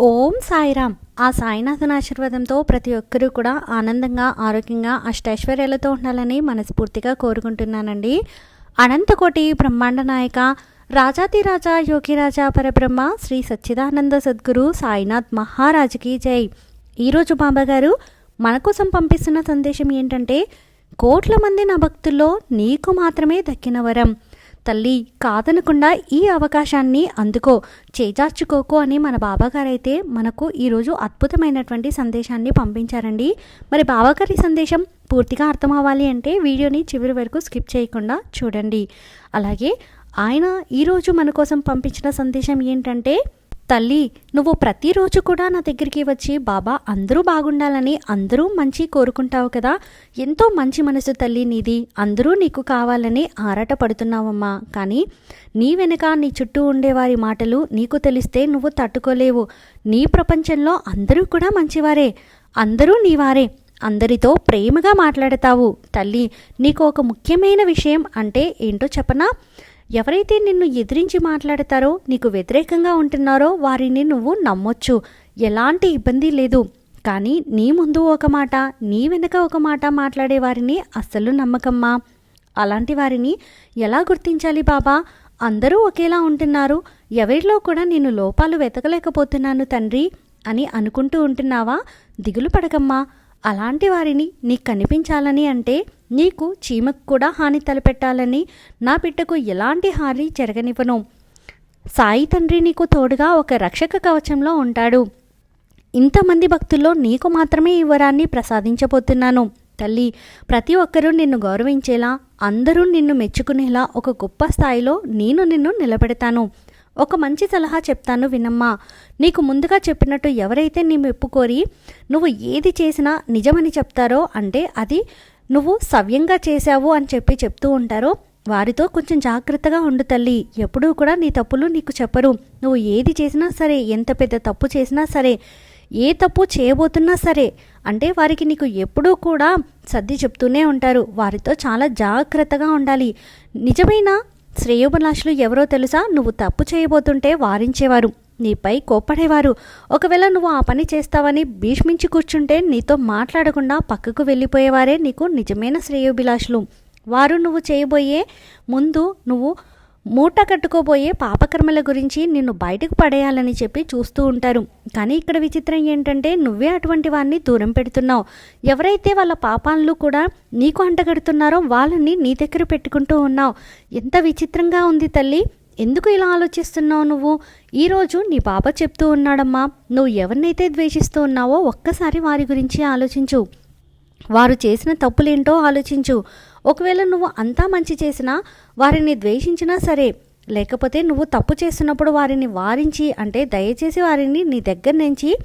ఓం సాయిరామ్. ఆ సాయినాథన్ ఆశీర్వాదంతో ప్రతి ఒక్కరూ కూడా ఆనందంగా ఆరోగ్యంగా అష్టైశ్వర్యాలతో ఉండాలని మనస్ఫూర్తిగా కోరుకుంటున్నానండి. అనంతకోటి బ్రహ్మాండ నాయక రాజాతిరాజా యోగిరాజా పరబ్రహ్మ శ్రీ సచ్చిదానంద సద్గురు సాయినాథ్ మహారాజుకి జై. ఈరోజు బాబాగారు మన కోసం పంపిస్తున్న సందేశం ఏంటంటే కోట్ల మంది నా భక్తుల్లో నీకు మాత్రమే దక్కిన వరం. తల్లి కాదనకుండా ఈ అవకాశాన్ని అందుకో చేజార్చుకోకు అని మన బాబాగారైతే మనకు ఈరోజు అద్భుతమైనటువంటి సందేశాన్ని పంపించారండి. మరి బాబాగారి సందేశం పూర్తిగా అర్థం అవ్వాలి అంటే వీడియోని చివరి వరకు స్కిప్ చేయకుండా చూడండి. అలాగే ఆయన ఈరోజు మన కోసం పంపించిన సందేశం ఏంటంటే తల్లి నువ్వు ప్రతిరోజు కూడా నా దగ్గరికి వచ్చి బాబా అందరూ బాగుండాలని అందరూ మంచి కోరుకుంటావు కదా. ఎంతో మంచి మనసు తల్లి నీది. అందరూ నీకు కావాలని ఆరాట పడుతున్నావమ్మా కానీ నీ వెనుక నీ చుట్టూ ఉండేవారి మాటలు నీకు తెలిస్తే నువ్వు తట్టుకోలేవు. నీ ప్రపంచంలో అందరూ కూడా మంచివారే. అందరూ నీవారే. అందరితో ప్రేమగా మాట్లాడతావు. తల్లి నీకు ఒక ముఖ్యమైన విషయం అంటే ఏంటో చెప్పనా? ఎవరైతే నిన్ను ఎదిరించి మాట్లాడతారో నీకు వ్యతిరేకంగా ఉంటున్నారో వారిని నువ్వు నమ్మొచ్చు. ఎలాంటి ఇబ్బంది లేదు. కానీ నీ ముందు ఒక మాట నీ వెనుక ఒక మాట మాట్లాడే వారిని అస్సలు నమ్మకమ్మా. అలాంటి వారిని ఎలా గుర్తించాలి బాబా? అందరూ ఒకేలా ఉంటున్నారు. ఎవరిలో కూడా నేను లోపాలు వెతకలేకపోతున్నాను తండ్రి అని అనుకుంటూ ఉంటున్నావా? దిగులు పడకమ్మా. అలాంటి వారిని నీకు కనిపించాలని అంటే నీకు చీమకు కూడా హాని తలపెట్టాలని నా బిడ్డకు ఎలాంటి హాని జరగనివ్వను. సాయి తండ్రి నీకు తోడుగా ఒక రక్షక కవచంలో ఉంటాడు. ఇంతమంది భక్తుల్లో నీకు మాత్రమే ఈ వరాన్ని ప్రసాదించబోతున్నాను. తల్లి ప్రతి ఒక్కరూ నిన్ను గౌరవించేలా అందరూ నిన్ను మెచ్చుకునేలా ఒక గొప్ప స్థాయిలో నేను నిన్ను నిలబెడతాను. ఒక మంచి సలహా చెప్తాను వినమ్మా. నీకు ముందుగా చెప్పినట్టు ఎవరైతే నీ మెప్పు కోరి నువ్వు ఏది చేసినా నిజమని చెప్తారో అంటే అది నువ్వు సవ్యంగా చేశావు అని చెప్పి చెప్తూ ఉంటారో వారితో కొంచెం జాగ్రత్తగా ఉండు తల్లి. ఎప్పుడూ కూడా నీ తప్పులు నీకు చెప్పరు. నువ్వు ఏది చేసినా సరే ఎంత పెద్ద తప్పు చేసినా సరే ఏ తప్పు చేయబోతున్నా సరే అంటే వారికి నీకు ఎప్పుడూ కూడా సర్ది చెప్తూనే ఉంటారు. వారితో చాలా జాగ్రత్తగా ఉండాలి. నిజమైన శ్రేయోభిలాషులు ఎవరో తెలుసా? నువ్వు తప్పు చేయబోతుంటే వారించేవారు. నీపై కోప్పడేవారు. ఒకవేళ నువ్వు ఆ పని చేస్తావని భీష్మించి కూర్చుంటే నీతో మాట్లాడకుండా పక్కకు వెళ్ళిపోయేవారే నీకు నిజమైన శ్రేయోభిలాషులు. వారు నువ్వు చేయబోయే ముందు నువ్వు మూట కట్టుకోబోయే పాపకర్మల గురించి నిన్ను బయటకు పడేయాలని చెప్పి చూస్తూ ఉంటారు. కానీ ఇక్కడ విచిత్రం ఏంటంటే నువ్వే అటువంటి వారిని దూరం పెడుతున్నావు. ఎవరైతే వాళ్ళ పాపాలను కూడా నీకు అంటగడుతున్నారో వాళ్ళని నీ దగ్గర పెట్టుకుంటూ ఉన్నావు. ఎంత విచిత్రంగా ఉంది తల్లి. ఎందుకు ఇలా ఆలోచిస్తున్నావు నువ్వు? ఈరోజు నీ బాబా చెప్తూ ఉన్నాడమ్మా నువ్వు ఎవరినైతే ద్వేషిస్తూ ఉన్నావో ఒక్కసారి వారి గురించి ఆలోచించు. వారు చేసిన తప్పులేంటో ఆలోచించు. ఒకవేళ నువ్వు అంతా మంచి చేసినా వారిని ద్వేషించినా సరే లేకపోతే నువ్వు తప్పు చేస్తున్నప్పుడు వారిని వారించి అంటే దయచేసి వారిని నీ దగ్గర నుంచి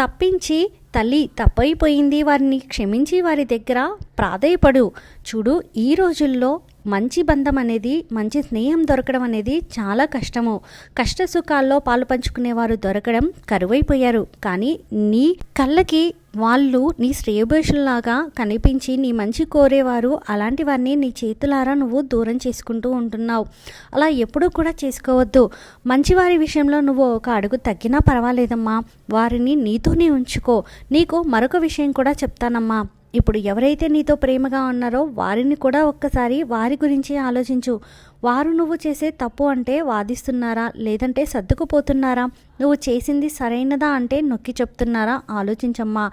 తప్పించి తల్లి తప్పైపోయింది వారిని క్షమించి వారి దగ్గర ప్రాధాయపడు. చూడు ఈ రోజుల్లో మంచి బంధం అనేది మంచి స్నేహం దొరకడం అనేది చాలా కష్టము. కష్ట సుఖాల్లో పాలు పంచుకునేవారు దొరకడం కరువైపోయారు. కానీ నీ కళ్ళకి వాళ్ళు నీ శ్రేయభూషుల్లాగా కనిపించి నీ మంచి కోరేవారు అలాంటి వారిని నీ చేతులారా నువ్వు దూరం చేసుకుంటూ ఉంటున్నావు. అలా ఎప్పుడూ కూడా చేసుకోవద్దు. మంచివారి విషయంలో నువ్వు ఒక అడుగు తగ్గినా పర్వాలేదమ్మా. వారిని నీతోనే ఉంచుకో. నీకు మరొక విషయం కూడా చెప్తానమ్మా. ఇప్పుడు ఎవరైతే నీతో ప్రేమగా ఉన్నారో వారిని కూడా ఒక్కసారి వారి గురించి ఆలోచించు. వారు నువ్వు చేసే తప్పు అంటే వాదిస్తున్నారా? లేదంటే సర్దుకుపోతున్నారా? నువ్వు చేసింది సరైనదా అంటే నొక్కి చెప్తున్నారా? ఆలోచించమ్మా.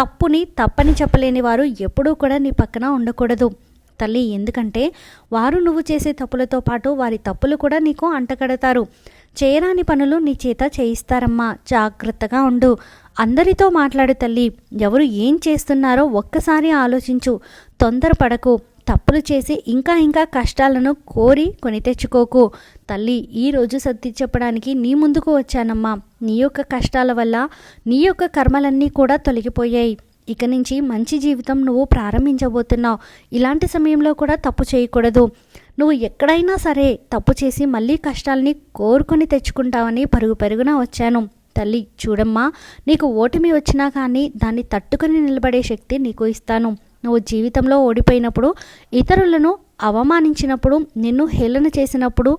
తప్పుని తప్పని చెప్పలేని వారు ఎప్పుడూ కూడా నీ పక్కన ఉండకూడదు. తల్లి ఎందుకంటే వారు నువ్వు చేసే తప్పులతో పాటు వారి తప్పులు కూడా నీకు అంటగడతారు చేయరాని పనులు నీ చేత చేయిస్తారమ్మా. జాగ్రత్తగా ఉండు. అందరితో మాట్లాడు తల్లి. ఎవరు ఏం చేస్తున్నారో ఒక్కసారి ఆలోచించు. తొందరపడకు. తప్పులు చేసి ఇంకా ఇంకా కష్టాలను కోరి కొని తెచ్చుకోకు. తల్లి ఈరోజు సర్ది చెప్పడానికి నీ ముందుకు వచ్చానమ్మా. నీ యొక్క కష్టాల వల్ల నీ యొక్క కర్మలన్నీ కూడా తొలగిపోయాయి. ఇక నుంచి మంచి జీవితం నువ్వు ప్రారంభించబోతున్నావు. ఇలాంటి సమయంలో కూడా తప్పు చేయకూడదు. నువ్వు ఎక్కడైనా సరే తప్పు చేసి మళ్ళీ కష్టాలని కోరుకొని తెచ్చుకుంటావని పరుగు పెరుగున వచ్చాను. తల్లి చూడమ్మా నీకు ఓటమి వచ్చినా కానీ దాన్ని తట్టుకొని నిలబడే శక్తి నీకు ఇస్తాను. నువ్వు జీవితంలో ఓడిపోయినప్పుడు ఇతరులను అవమానించినప్పుడు నిన్ను హేళన చేసినప్పుడు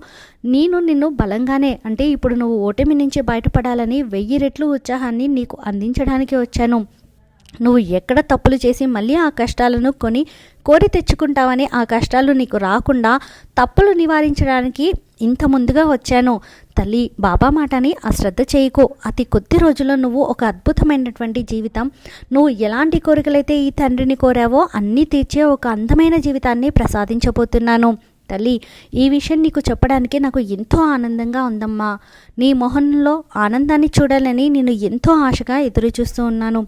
నేను నిన్ను బలంగానే అంటే ఇప్పుడు నువ్వు ఓటమి నుంచి బయటపడాలని వెయ్యి రెట్లు ఉత్సాహాన్ని నీకు అందించడానికి వచ్చాను. నువ్వు ఎక్కడ తప్పులు చేసి మళ్ళీ ఆ కష్టాలను కొని కోరి తెచ్చుకుంటావని ఆ కష్టాలు నీకు రాకుండా తప్పులు నివారించడానికి ఇంత ముందుగా వచ్చాను. తల్లి బాబా మాటని అశ్రద్ధ చేయకు. అతి కొద్ది రోజుల్లో నువ్వు ఒక అద్భుతమైనటువంటి జీవితం. నువ్వు ఎలాంటి కోరికలైతే ఈ తండ్రిని కోరావో అన్నీ తీర్చే ఒక అందమైన జీవితాన్ని ప్రసాదించబోతున్నాను. తల్లి ఈ విషయం నీకు చెప్పడానికి నాకు ఎంతో ఆనందంగా ఉందమ్మా. నీ మొహంలో ఆనందాన్ని చూడాలని నేను ఎంతో ఆశగా ఎదురు చూస్తూ ఉన్నాను.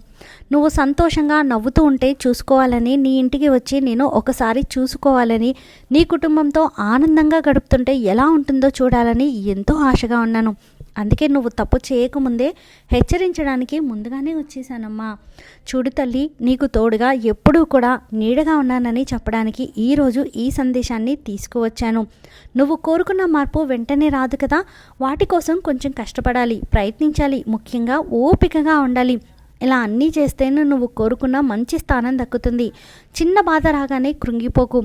నువ్వు సంతోషంగా నవ్వుతూ ఉంటే చూసుకోవాలని నీ ఇంటికి వచ్చి నేను ఒకసారి చూసుకోవాలని నీ కుటుంబంతో ఆనందంగా గడుపుతుంటే ఎలా ఉంటుందో చూడాలని ఎంతో ఆశగా ఉన్నాను. అందుకే నువ్వు తప్పు చేయకముందే హెచ్చరించడానికి ముందుగానే వచ్చేసానమ్మా చూడు తల్లి నీకు తోడుగా ఎప్పుడూ కూడా నీడగా ఉన్నానని చెప్పడానికి ఈరోజు ఈ సందేశాన్ని తీసుకువచ్చాను. నువ్వు కోరుకున్న మార్పు వెంటనే రాదు కదా? వాటి కోసం కొంచెం కష్టపడాలి ప్రయత్నించాలి ముఖ్యంగా ఓపికగా ఉండాలి. ఇలా అన్నీ చేస్తేనే నువ్వు కోరుకున్న మంచి స్థానం దక్కుతుంది. చిన్న బాధ రాగానే కృంగిపోకు.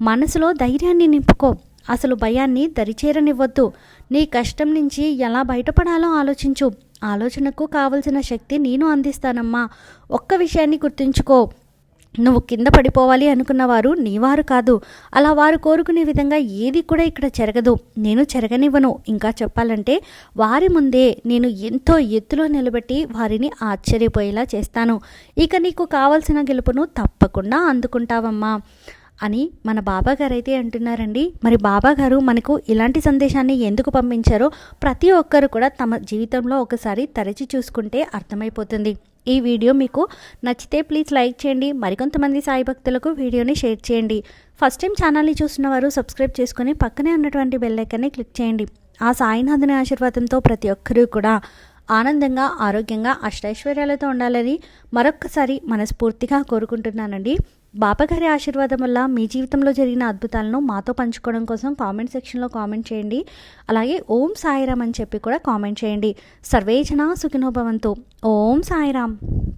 మనసులో ధైర్యాన్ని నింపుకో. అసలు భయాన్ని దరిచేరనివ్వద్దు. నీ కష్టం నుంచి ఎలా బయటపడాలో ఆలోచించు. ఆలోచనకు కావలసిన శక్తి నేను అందిస్తానమ్మా. ఒక్క విషయాన్ని గుర్తుంచుకో. నువ్వు కింద పడిపోవాలి అనుకున్న వారు నీవారు కాదు. అలా వారు కోరుకునే విధంగా ఏది కూడా ఇక్కడ జరగదు. నేను జరగనివ్వను. ఇంకా చెప్పాలంటే వారి ముందే నేను ఎంతో ఎత్తులో నిలబెట్టి వారిని ఆశ్చర్యపోయేలా చేస్తాను. ఇక నీకు కావలసిన గెలుపును తప్పకుండా అందుకుంటావమ్మా. అని మన బాబా గారు అయితే అంటున్నారండి. మరి బాబా గారు మనకు ఇలాంటి సందేశాన్ని ఎందుకు పంపించారో ప్రతి ఒక్కరు కూడా తమ జీవితంలో ఒకసారి తరచి చూసుకుంటే అర్థమైపోతుంది. ఈ వీడియో మీకు నచ్చితే ప్లీజ్ లైక్ చేయండి. మరికొంతమంది సాయి భక్తులకు వీడియోని షేర్ చేయండి. ఫస్ట్ టైం ఛానల్ని చూసిన వారు సబ్స్క్రైబ్ చేసుకుని పక్కనే ఉన్నటువంటి బెల్ ఐకాన్ని క్లిక్ చేయండి. ఆ సాయినాథుని ఆశీర్వాదంతో ప్రతి ఒక్కరూ కూడా ఆనందంగా ఆరోగ్యంగా అష్టైశ్వర్యాలతో ఉండాలని మరొక్కసారి మనస్ఫూర్తిగా కోరుకుంటున్నానండి. బాబాగారి ఆశీర్వాదం వల్ల మీ జీవితంలో జరిగిన అద్భుతాలను మాతో పంచుకోవడం కోసం కామెంట్ సెక్షన్లో కామెంట్ చేయండి. అలాగే ఓం సాయిరామ్ అని చెప్పి కూడా కామెంట్ చేయండి. సర్వేజన సుఖినోభవంతో ఓం సాయిరామ్.